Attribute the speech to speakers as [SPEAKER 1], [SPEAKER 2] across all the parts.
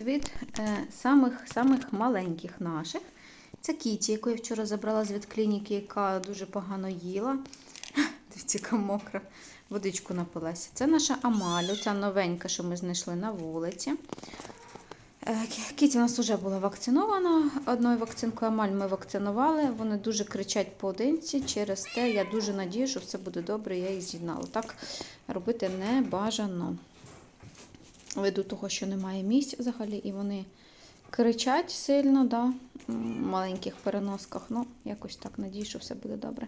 [SPEAKER 1] від е, самих, самих маленьких наших. Це Кіті, яку я вчора забрала з ветклініки, яка дуже погано їла. Дивіться, яка мокра. Водичку напилася. Це наша Амаль, ця новенька, що ми знайшли на вулиці. Е, Кіті у нас вже була вакцинована. Одною вакцинкою Амаль ми вакцинували. Вони дуже кричать поодинці. Через те я дуже надію, що все буде добре, я їх з'єднала. Так робити не бажано. Ввиду того, що немає місць взагалі, і вони кричать сильно, да, в маленьких переносках. Ну, якось так надію, що все буде добре.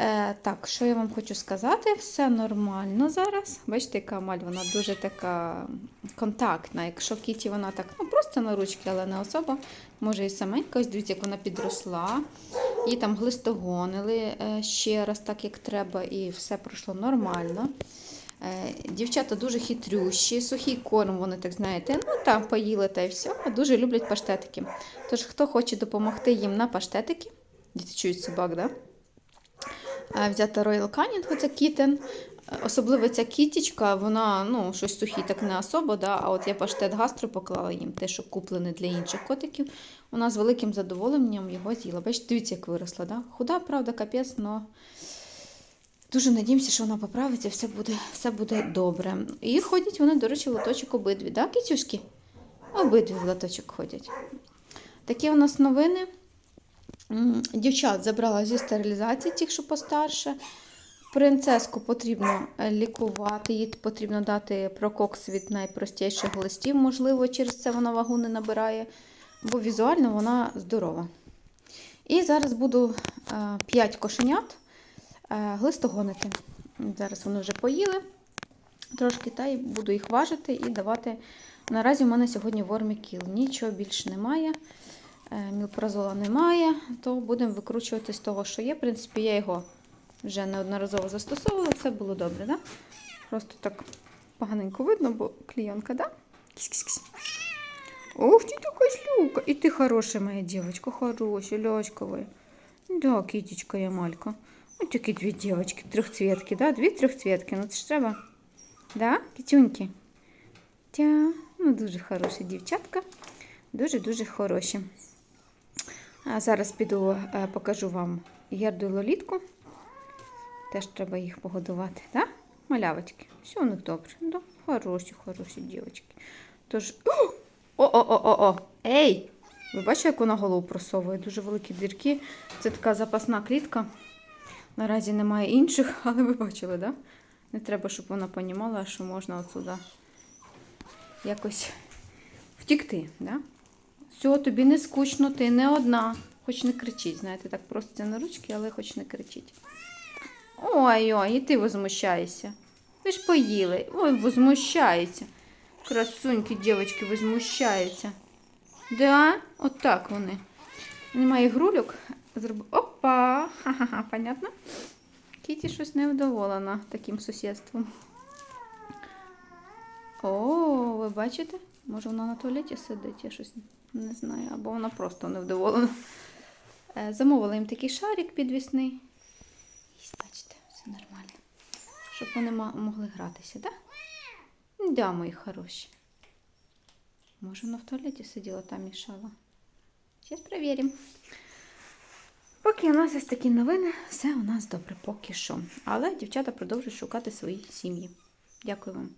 [SPEAKER 1] Е, так, що я вам хочу сказати? Все нормально зараз. Бачите, яка маль, вона дуже така контактна. Якщо Кіті вона так, ну просто на ручки, але не особа, може і саменька. Ось дивіться, як вона підросла. Її там глистогонили е, ще раз, так як треба, і все пройшло нормально. Е, Дівчата дуже хитрющі, сухий корм, вони так знаєте, ну там поїли та й все, дуже люблять паштетики. Тож, хто хоче допомогти їм на паштетики, діти чують собак, да? Взяти Royal Canin, це кітен. Особливо ця кітічка, вона ну, щось сухі, так не особо, да? а от я паштет гастро поклала їм, те, що куплене для інших котиків. Вона з великим задоволенням його з'їла. Бачите, дивіться, як виросла. Да? Худа, правда, капець, але дуже надіємося, що вона поправиться, все буде, все буде добре. І ходять вони, до речі, в лоточок обидві, да, кітюшки? Обидві в лоточок ходять. Такі у нас новини. Дівчат забрала зі стерилізації, тих, що постарше. Принцеску потрібно е, лікувати, їй потрібно дати прококс від найпростіших листів, можливо, через це вона вагу не набирає, бо візуально вона здорова. І зараз буду 5 кошенят е, глистогонити. Зараз вони вже поїли трошки, та й буду їх важити і давати. Наразі в мене сьогодні вормікіл. Нічого більше немає. Е, Мілпразола немає, то будемо викручувати з того, що є. В принципі, я його вже неодноразово застосовувала, все було добре, да? Просто так поганенько видно, бо клійонка, да? Кісь-кісь-кісь. Ух ти, така шлюка. І ти хороша моя дівчинка, хороша, лячкова. Да, кітечка я малька. Ось такі дві дівчинки, трьохцвітки, да? Дві трьохцвітки, ну це ж треба. Да, кітюньки? Тя, ну дуже хороші дівчатка. Дуже-дуже хороші. А зараз піду е, покажу вам герду і лолітку. Теж треба їх погодувати? Да? Малявочки. Все у них добре. Да? Хороші, хороші дівчатки. Тож. О-о-о-о-о! Ей! Ви бачите, як вона голову просовує? Дуже великі дірки. Це така запасна клітка. Наразі немає інших, але ви бачили, так? Да? Не треба, щоб вона понімала, що можна отсюди якось втікти. Да? Все, тобі не скучно, ти не одна. Хоч не кричить, знаєте, так просто на ручки, але хоч не кричить. Ой-ой, і ти возмущаєшся. Ви ж поїли. Ой, возмущається. Красуньки, дівчатки, возмущаються. Да, от так вони. Немає грульок. Зроб... Опа! Ха-ха-ха, понятно? Кіті щось невдоволена таким сусідством. О, ви бачите? Може вона на туалеті сидить, я щось не знаю. Або вона просто невдоволена. Е, Замовила їм такий шарик підвісний. І бачите, все нормально. Щоб вони могли гратися, так? Да? Да, мої хороші. Може, вона в туалеті сиділа, там мішала. Зараз перевіримо. Поки у нас ось такі новини, все у нас добре поки що. Але дівчата продовжують шукати свої сім'ї. Дякую вам.